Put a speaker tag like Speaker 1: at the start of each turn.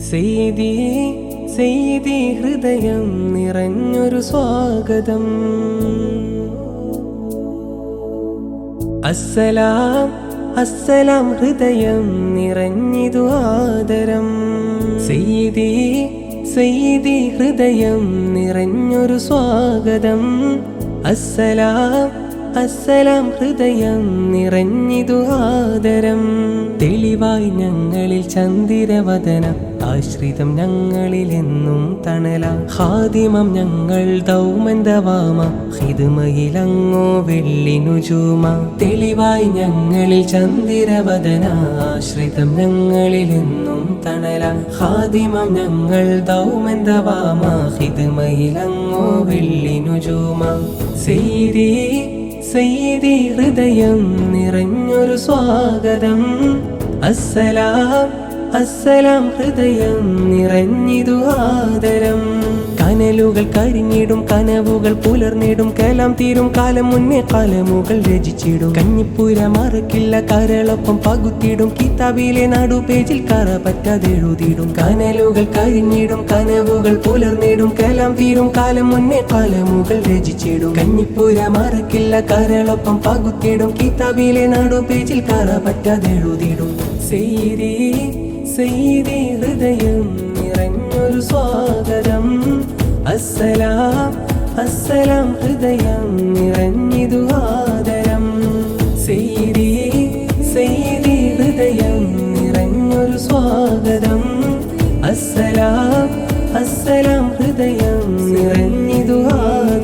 Speaker 1: സെയ്തി സെയ്തി ഹൃദയം നിറഞ്ഞൊരു സ്വാഗതം. അസ്സലാം അസ്സലാം ഹൃദയം നിറഞ്ഞിതു ആദരം. സെയ്തി സെയ്തി ഹൃദയം നിറഞ്ഞൊരു സ്വാഗതം. അസ്സലാം അസ്സലാം ഹൃദയം നിറഞ്ഞിതു ആദരം. തെളിവായി ഞങ്ങളിൽ ചന്ദിരവദന ആശ്രിതം ഞങ്ങളിൽ എന്നും തണല. ഹാദിമം ഞങ്ങൾ ദൗമന്തവാമ. ഹിതുമയിലങ്ങോ വെള്ളിനുചൂമ. തെളിവായി ഞങ്ങളിൽ ചന്ദിരവദന. ആശ്രിതം ഞങ്ങളിൽ എന്നും തണല. ഹാദിമം ഞങ്ങൾ ദൗമന്തവാമ. ഹിതുമയിലങ്ങോ വെള്ളിനുചൂമ. സെയ്തി സെയ്തി ഹൃദയം നിറഞ്ഞൊരു സ്വാഗതം. അസ്സലാം. അസ്സലാം ഹൃദയം നിറഞ്ഞിതു ആദരം. കനലുകൾ കരിഞ്ഞിടും കനവുകൾ പുലർന്നിടും കലാം തീരും കാലം മുന്നേ കാലമുകൾ രചിച്ചിടും. കഞ്ഞിപ്പുര മറക്കില്ല കരളൊപ്പം പകുത്തിടും കിതാബിലെ നടുപേജിൽ കറ പറ്റാതെ എഴുതിയിടും കനലുകൾ കരിഞ്ഞിടും കനവുകൾ പുലർന്നിടും കലാം തീരും കാലം മുന്നേ കാലമുകൾ രചിച്ചിടും. കഞ്ഞിപ്പുര മറക്കില്ല കരളൊപ്പം പകുത്തിടും കിതാബിലെ നടുപേജിൽ കറ സെയ്തി സെയ്തി ഹൃദയം നിറഞ്ഞൊരു സ്വാഗതം അസ്സലാം അസ്സലാം ഹൃദയം നിറഞ്ഞിതു ആദരം. സെയ്തി സെയ്തി ഹൃദയം നിറഞ്ഞൊരു സ്വാഗതം. അസ്സലാം അസ്സലാം ഹൃദയം നിറഞ്ഞിതു ആദരം.